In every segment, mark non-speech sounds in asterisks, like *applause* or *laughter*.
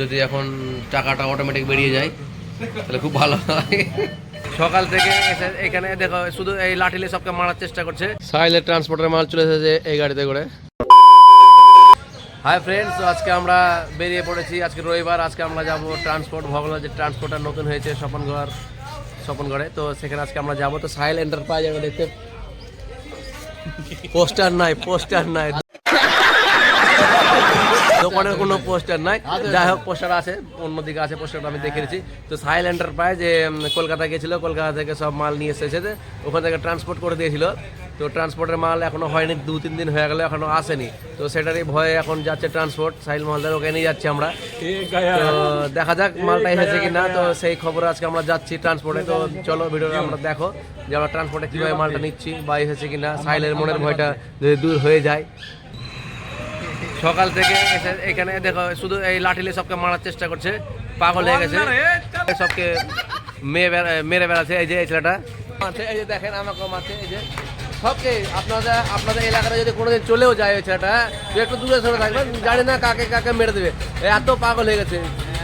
যদি এখন টাকাটা অটোমেটিক বেরিয়ে যায় তাহলে খুব ভালো হয়। সকাল থেকে এখানে দেখো শুধু এই লাঠিলে সবকে মারার চেষ্টা করছে। সাইলের ট্রান্সপোর্টের মাল চলে এসেছে এই গাড়িতে করে। হাই ফ্রেন্ডস আজকে আমরা বেরিয়ে পড়েছি। আজকে রবিবার আজকে আমরা যাব ট্রান্সপোর্ট ভগলা যে ট্রান্সপোর্টার নতুন হয়েছে স্বপনগড় স্বপনগড়ে তো সেখানে আজকে আমরা যাব। তো সাহেল এন্টারপ্রাইজ আমরা দেখতে পোস্টার নাই পোস্টার নাই। দোকানের কোনো পোস্টার নাই। যাই হোক পোস্টার আছে অন্যদিকে আছে পোস্টারটা আমি দেখেছি তো সাইল এন্টারপ্রাইজ কলকাতা গেছিল কলকাতা থেকে সব মাল নিয়ে এসেছে ওখান থেকে ট্রান্সপোর্ট করে দিয়েছিল। তো ট্রান্সপোর্টের মাল এখনও হয়নি দু তিন দিন হয়ে গেল এখনও আসেনি। তো সেটারই ভয়ে এখন যাচ্ছে ট্রান্সপোর্ট সাইল মালদার ওকে নিয়ে যাচ্ছি আমরা। তো দেখা যাক মালটা এসেছে কি না তো সেই খবর আজকে আমরা যাচ্ছি ট্রান্সপোর্টে তো চলো ভিডিওটা আমরা দেখো যে আমরা ট্রান্সপোর্টে কীভাবে মালটা নিচ্ছি বা এসেছে কি না সাইলের মনের ভয়টা যদি দূর হয়ে যায়। সকাল থেকে এসে এখানে দেখো শুধু এই লাঠিলে সবকে মারার চেষ্টা করছে পাগল হয়ে গেছে। সবকে মেয়ে মেরে বেড়াচ্ছে এই যে এই ছেলেটা। মারছে, এই যে দেখেন আমাকে মারছে এই যে। সবকে আপনাদের আপনাদের এলাকাতে যদি কোনোদিন চলেও যায় ওই ছেলেটা একটু দূরে সরে থাকবেন জানি না কাকে কাকে মেরে দেবে। এত পাগল হয়ে গেছে।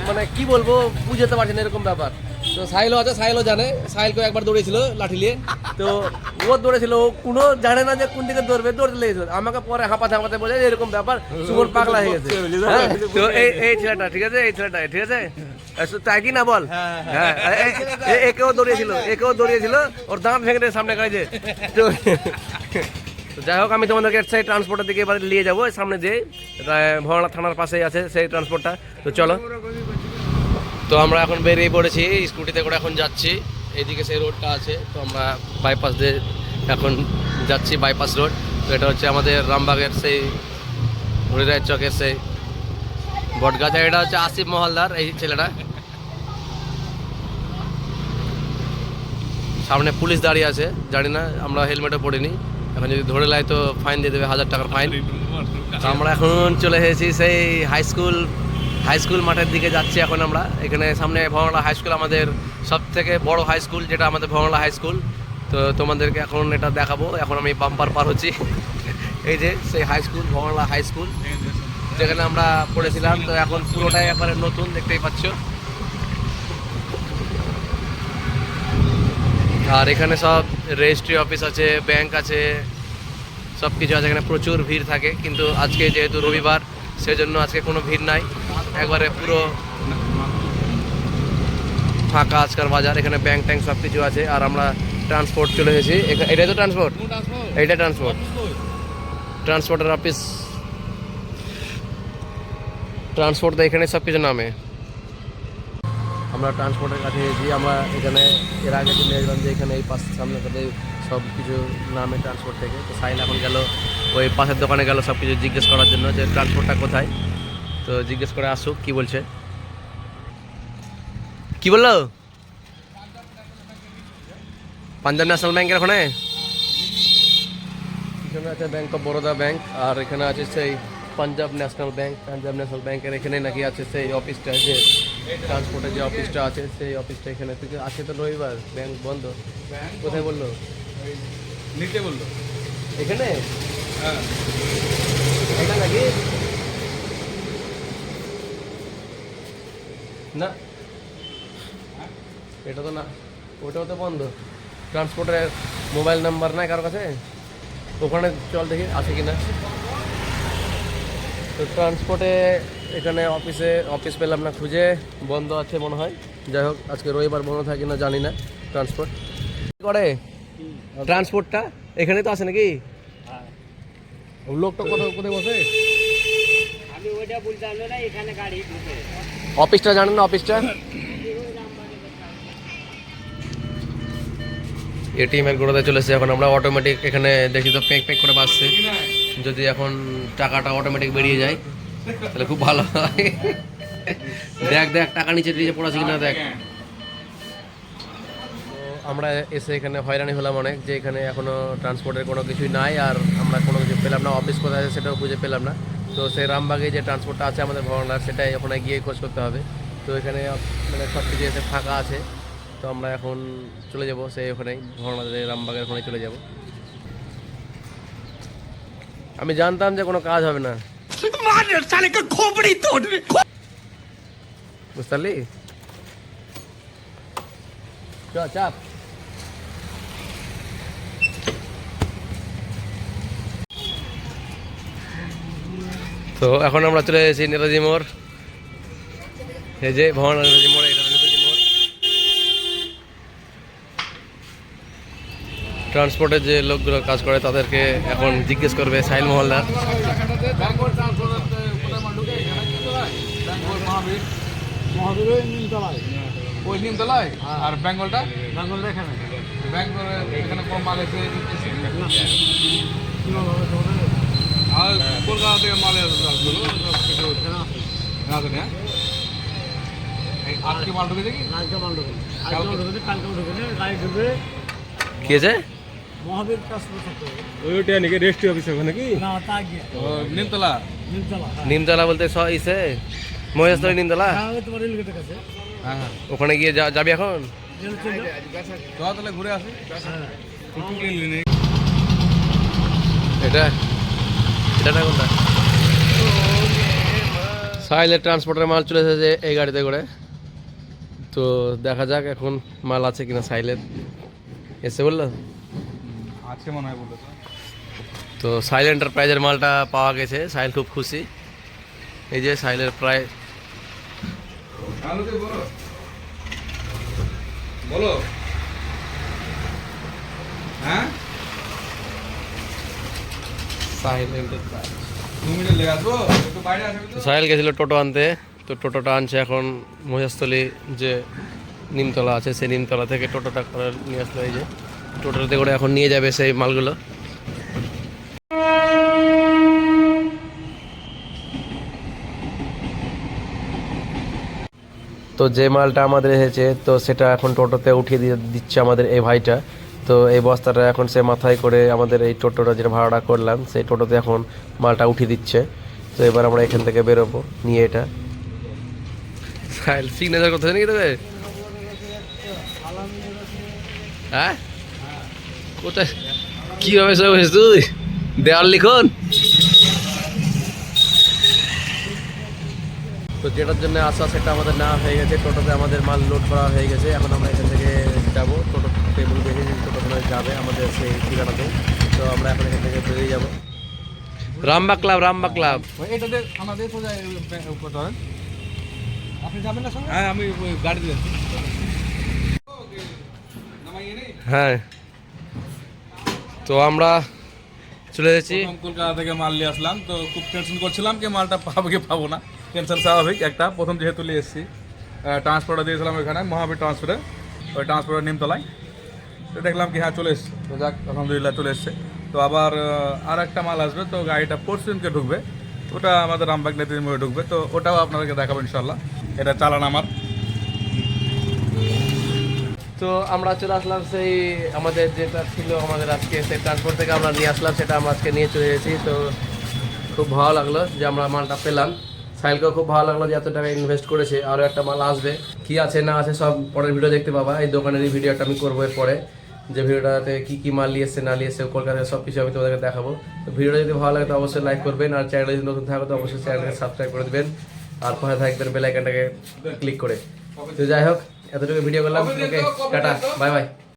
মানে কি বলব বুঝতে পারছি না এরকম ব্যাপার। তো সাইলও আছে সাইলও জানে। সাইলকেও একবার দৌড়েছিল লাঠি নিয়ে। তো ও দৌড়েছিল ও কোনো জানে না যে কোন দিকে দৌড়বে দৌড়তে লেগেছিল। আমাকে পরে হাঁপাতে হাঁপাতে বলে এরকম ব্যাপার সুমন পাগলা হয়ে গেছে। হ্যাঁ? তো এই এই ছেলেটা ঠিক আছে? এই ছেলেটা ঠিক আছে? তাই কি না বল? হ্যাঁ এ- এ- একেও দৌড়িয়েছিল একেও দৌড়িয়েছিল ওর দাঁত ভেঙে দিয়ে সামনে গাড়িতে তো *laughs* যাই হোক আমি তোমাদেরকে সেই ট্রান্সপোর্টের দিকে এবার নিয়ে যাব সামনে যে ভগনা থানার পাশেই আছে সেই ট্রান্সপোর্টটা তো চলো। তো আমরা এখন বেরিয়ে পড়েছি স্কুটিতে করে এখন যাচ্ছি। এইদিকে সেই রোডটা আছে, তো আমরা বাইপাস দিয়ে এখন যাচ্ছি বাইপাস রোড তো এটা হচ্ছে আমাদের রামবাগের সেই হরিরায় চকের সেই বটগাছ এটা হচ্ছে আসিফ মহলদার, এই ছেলেটা। সামনে পুলিশ দাঁড়িয়ে আছে, জানি না, আমরা হেলমেটও পরিনি। এখন যদি ধরে লাই তো ফাইন দিয়ে দেবে, হাজার টাকার ফাইন আমরা এখন চলে এসেছি সেই হাই স্কুল হাই স্কুল মাঠের দিকে যাচ্ছি এখন আমরা। এখানে সামনে ভবনলা হাই স্কুল আমাদের সব থেকে বড় হাই স্কুল যেটা আমাদের ভবনলা হাই স্কুল তো তোমাদেরকে এখন এটা দেখাবো। এখন আমি বাম্পার পার হচ্ছি। *laughs* এই যে, সেই হাই স্কুল ভবনলা হাই স্কুল যেখানে আমরা পড়েছিলাম। তো এখন পুরোটাই একবারে নতুন, দেখতেই পাচ্ছ। আর এখানে সব রেজিস্ট্রি অফিস আছে ব্যাংক আছে সব কিছু আছে। এখানে প্রচুর ভিড় থাকে। কিন্তু আজকে যেহেতু রবিবার, সেজন্য আজকে কোনো ভিড় নাই। একবারে পুরো ফাঁকা আজকাল বাজার এখানে ব্যাংক ট্যাঙ্ক সব কিছু আছে আর আমরা ট্রান্সপোর্ট চলে এসেছি। এটাই তো ট্রান্সপোর্ট এইটা ট্রান্সপোর্ট ট্রান্সপোর্টের অফিস ট্রান্সপোর্ট তো এখানে সব কিছু নামে। আমরা ট্রান্সপোর্টের কাছে এসেছি আমরা এখানে এর আগে চলে গেলাম যে এখানে এই পাশ সামনে কাছে সব কিছু নামে ট্রান্সপোর্ট থেকে। তো সাইল এখন গেল ওই পাশের দোকানে গেল সব কিছু জিজ্ঞেস করার জন্য যে ট্রান্সপোর্টটা কোথায়। তো জিজ্ঞেস করে আসুক কি বলছে? কি বলল? পাঞ্জাব ন্যাশনাল ব্যাংকের ওখানে? এখানে আছে ব্যাংক অফ বরোদা ব্যাংক আর এখানে আছে সেই Punjab national bank Punjab national ব্যাংকের এখানে নাকি আছে সেই অফিসটা যে ট্রান্সপোর্টের যে অফিসটা আছে সেই অফিসটা এখানে থেকে আছে তো রবিবার ব্যাংক বন্ধ। কোথায় বলল? নিতে বলল। এখানে? হ্যাঁ। এটা নাকি? না। এটা তো না। ওটাও তো বন্ধ। ট্রান্সপোর্টের মোবাইল নাম্বার নাই কারোর কাছে? ওখানে চল দেখি আছে কি না তো ট্রান্সপোর্টে এখানে অফিসে অফিস পেলাম না খুঁজে। বন্ধ আছে মনে হয়। যাই হোক আজকে রবিবার বন্ধ থাকে না জানি না। ট্রান্সপোর্ট করে? ট্রান্সপোর্টটা এখানে তো আছে নাকি? লোকটা কোথায় কোথায় বসে? আমি ওইটা বলতাম না এখানে গাড়ি ঢুকে অফিসটা জানেন না অফিসটা এটিএম এটিএমের গোড়াতে চলেছে এখন আমরা অটোমেটিক এখানে দেখি তো পেক পেক করে বাসছে যদি এখন টাকাটা অটোমেটিক বেরিয়ে যায় তাহলে খুব ভালো হয়। দেখ দেখ টাকা নিচে নিচে পড়াছে কিনা দেখ। আমরা এসে এখানে হয়রানি হলাম অনেক যে এখানে এখনও ট্রান্সপোর্টের কোনো কিছুই নাই আর আমরা কোনো কিছু পেলাম না। অফিস কোথায় আছে সেটাও খুঁজে পেলাম না। তো সেই রামবাগে যে ট্রান্সপোর্টটা আছে আমাদের ভবনার সেটাই ওখানে গিয়ে খোঁজ করতে হবে। তো এখানে মানে সব কিছু এসে ফাঁকা আছে। তো আমরা এখন চলে যাব সেই ওখানেই ভবনাদের রামবাগের ওখানে চলে যাব। আমি জানতাম যে কোনো কাজ হবে না। বুঝতে পারলি? চ, চাপ। তো এখন আমরা চলে এসেছি নেতাজি মোড়। এই যে ভবন নেতাজি মোড় এটা নেতাজি মোড়। ট্রান্সপোর্টের যে লোকগুলো কাজ করে তাদেরকে এখন জিজ্ঞেস করবে সাইল মহল্লার ওই নিমতলায়? আর বেঙ্গলটা? এখানে। বেঙ্গল এখানে কম মাল এসে আর কলকাতা থেকে মাল আসলো সব কিছু না না এই আজকে মাল ঢুকেছে কি কালকে মাল ঢুকবে কালকে? ঢুকবে কালকে ঢুকবে গাড়ি ঢুকবে কি আছে মহাবীর ট্রান্সপোর্ট ওইটা নাকি রেজিস্ট্রি অফিস ওখানে কি না তা গিয়ে ও, নিমতলা নিমতলা নিমতলা বলতে স ইসে মহেশতলী নিমতলা হ্যাঁ কাছে ওখানে গিয়ে যাবি এখন তাহলে ঘুরে আসি। এটা কোনটা সাইলের ট্রান্সপোর্টের মাল চলে এসেছে এই গাড়িতে করে। তো দেখা যাক এখন মাল আছে কিনা সাইলের। এসে বলল? আছে মনে হয় বলে তো তো সাইল এন্টারপ্রাইজের মালটা পাওয়া গেছে সাইল খুব খুশি। এই যে সাইলের প্রায় বলো বলো হ্যাঁ সাইল এন্টারপ্রাইজ দু মিনিট লেগে আসব একটু বাইরে আসবি তো সাহেল গেছিল টোটো আনতে, তো টোটোটা আনছে এখন মহেশতলী যে নিমতলা আছে, সেই নিমতলা থেকে টোটোটা করে নিয়ে আসলো এই যে। টোটোতে করে এখন নিয়ে যাবে সেই মালগুলো। তো যে মালটা আমাদের এসেছে, তো সেটা এখন টোটোতে উঠিয়ে দিয়ে দিচ্ছে আমাদের এই ভাইটা। তো এই বস্তাটা এখন সে মাথায় করে আমাদের এই টোটোটা যেটা ভাড়াটা করলাম, সেই টোটোতে এখন মালটা উঠিয়ে দিচ্ছে। তো এবার আমরা এখান থেকে বেরোবো, নিয়ে এটা। সিগনেচার করতে নাকি তোকে হ্যাঁ? কোথায়? কীভাবে সব হয়েছিস তুই? দেওয়াল লিখন? তো যেটার জন্য আসা সেটা আমাদের না হয়ে গেছে, টোটোতে আমাদের মাল লোড করা হয়ে গেছে। এখন আমরা এখান থেকে যাব টোটো টেবিল দেখে টোটোখানে যাবে আমাদের সেই ঠিকানাতে। তো আমরা এখন এখান থেকে বেরিয়ে যাব। Rambag club Rambag club. এটাতে আমাদের সোজা আপনি যাবেন না সঙ্গে হ্যাঁ আমি ওই গাড়ি দিয়ে যাচ্ছি। হ্যাঁ। তো আমরা চলে এসেছি কলকাতা থেকে মাল নিয়ে আসলাম। তো খুব টেনশন করছিলাম কি মালটা পাবো কি পাবো না। টেনশন স্বাভাবিক একটা। প্রথম যেহেতু নিয়ে এসেছি ট্রান্সপোর্টে দিয়েছিলাম ওখানে মহাবীর ট্রান্সপোর্টে ওই ট্রান্সপোর্টের নিমতলায়। তো দেখলাম কি হ্যাঁ চলে এসছে। তো যাক, আলহামদুলিল্লাহ চলে এসছে। তো আবার আর একটা মাল আসবে, তো গাড়িটা পরশুদিনকে ঢুকবে। ওটা আমাদের রামবাগ মোড়ে ঢুকবে। তো ওটাও আপনাদেরকে দেখাবো ইনশাল্লাহ এটা চালান আমার তো আমরা চলে আসলাম সেই আমাদের যেটা ছিল আমাদের আজকে, সেই ট্রান্সপোর্ট থেকে আমরা নিয়ে আসলাম, সেটা আমরা আজকে নিয়ে চলে এসেছি। তো খুব ভালো লাগল যে আমরা মালটা পেলাম। সাইলকেও খুব ভালো লাগল যে এত টাকা ইনভেস্ট করেছে। আরও একটা মাল আসবে। কি আছে না আছে সব পরের ভিডিও দেখতে পাবা। এই দোকানেরই ভিডিওটা আমি করব এরপরে। যে ভিডিওটাতে কী কী মাল নিয়েছে না নিয়েছে কলকাতায় সব কিছু আমি তোমাদেরকে দেখাবো। তো ভিডিওটা যদি ভালো লাগে তো অবশ্যই লাইক করবেন। আর চ্যানেলে যদি নতুন থাকবে তো অবশ্যই চ্যানেলকে সাবস্ক্রাইব করে দেবেন। আর পাশে থাকবেন বেলাইকানটাকে ক্লিক করে। তো যাই হোক এতটুকু ভিডিও করলাম। ওকে টাটা বাই বাই